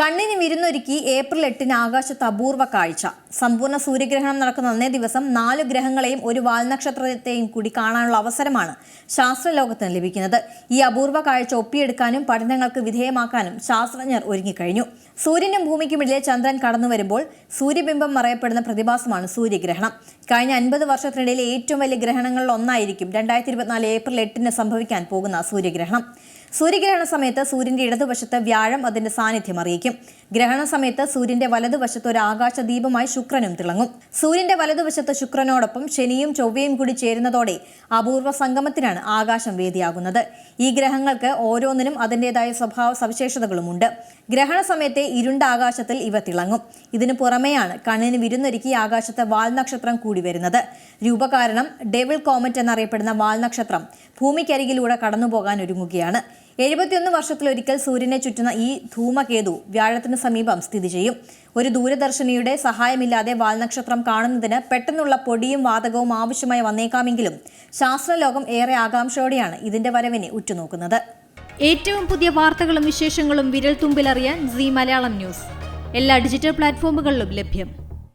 കണ്ണിന് വിരുന്നൊരുക്കി ഏപ്രിൽ എട്ടിന് ആകാശത്ത് അപൂർവ കാഴ്ച. സമ്പൂർണ സൂര്യഗ്രഹണം നടക്കുന്ന അന്നേ ദിവസം നാല് ഗ്രഹങ്ങളെയും ഒരു വാൽനക്ഷത്രത്തെയും കൂടി കാണാനുള്ള അവസരമാണ് ശാസ്ത്രലോകത്തിന് ലഭിക്കുന്നത്. ഈ അപൂർവ കാഴ്ച ഒപ്പിയെടുക്കാനും പഠനങ്ങൾക്ക് വിധേയമാക്കാനും ശാസ്ത്രജ്ഞർ ഒരുങ്ങിക്കഴിഞ്ഞു. സൂര്യനും ഭൂമിക്കുമിടയിലെ ചന്ദ്രൻ കടന്നു വരുമ്പോൾ സൂര്യബിംബം മറയപ്പെടുന്ന പ്രതിഭാസമാണ് സൂര്യഗ്രഹണം. കഴിഞ്ഞ അൻപത് വർഷത്തിനിടയിലെ ഏറ്റവും വലിയ ഗ്രഹണങ്ങളിൽ ഒന്നായിരിക്കും രണ്ടായിരത്തി ഇരുപത്തിനാല് ഏപ്രിൽ എട്ടിന് സംഭവിക്കാൻ പോകുന്ന സൂര്യഗ്രഹണം. സൂര്യഗ്രഹണ സമയത്ത് സൂര്യന്റെ ഇടതുവശത്ത് വ്യാഴം അതിന്റെ സാന്നിധ്യം അറിയിക്കും. ഗ്രഹണ സമയത്ത് സൂര്യന്റെ വലതുവശത്ത് ഒരു ആകാശദീപമായി ശുക്രനും തിളങ്ങും. സൂര്യന്റെ വലതുവശത്ത് ശുക്രനോടൊപ്പം ശനിയും ചൊവ്വയും കൂടി ചേരുന്നതോടെ അപൂർവ സംഗമത്തിനാണ് ആകാശം വേദിയാകുന്നത്. ഈ ഗ്രഹങ്ങൾക്ക് ഓരോന്നിനും അതിന്റെതായ സ്വഭാവ സവിശേഷതകളുമുണ്ട്. ഗ്രഹണ സമയത്തെ ഇരുണ്ട ആകാശത്തിൽ ഇവ തിളങ്ങും. ഇതിനു പുറമെയാണ് കണ്ണിന് വിരുന്നൊരുക്കി ആകാശത്ത് വാൽനക്ഷത്രം കൂടി വരുന്നത്. രൂപകാരണം ഡെവിൾ കോമറ്റ് എന്നറിയപ്പെടുന്ന വാൽനക്ഷത്രം ഭൂമിക്കരികിലൂടെ കടന്നുപോകാൻ ഒരുങ്ങുകയാണ് എഴുപത്തിയൊന്ന് വർഷത്തിലൊരിക്കൽ സൂര്യനെ ചുറ്റുന്ന ഈ ധൂമകേതു വ്യാഴത്തിന് സമീപം സ്ഥിതി ചെയ്യും. ഒരു ദൂരദർശിനിയുടെ സഹായമില്ലാതെ വാൽനക്ഷത്രം കാണുന്നതിന് പെട്ടെന്നുള്ള പൊടിയും വാതകവും ആവശ്യമായി വന്നേക്കാമെങ്കിലും ശാസ്ത്രലോകം ഏറെ ആകാംക്ഷയോടെയാണ് ഇതിന്റെ വരവിനെ ഉറ്റുനോക്കുന്നത്. ഏറ്റവും പുതിയ വാർത്തകളും വിശേഷങ്ങളും വിരൽ തുമ്പിലറിയാൻ സി മലയാളം ന്യൂസ്. എല്ലാ ഡിജിറ്റൽ പ്ലാറ്റ്ഫോമുകളിലും ലഭ്യം.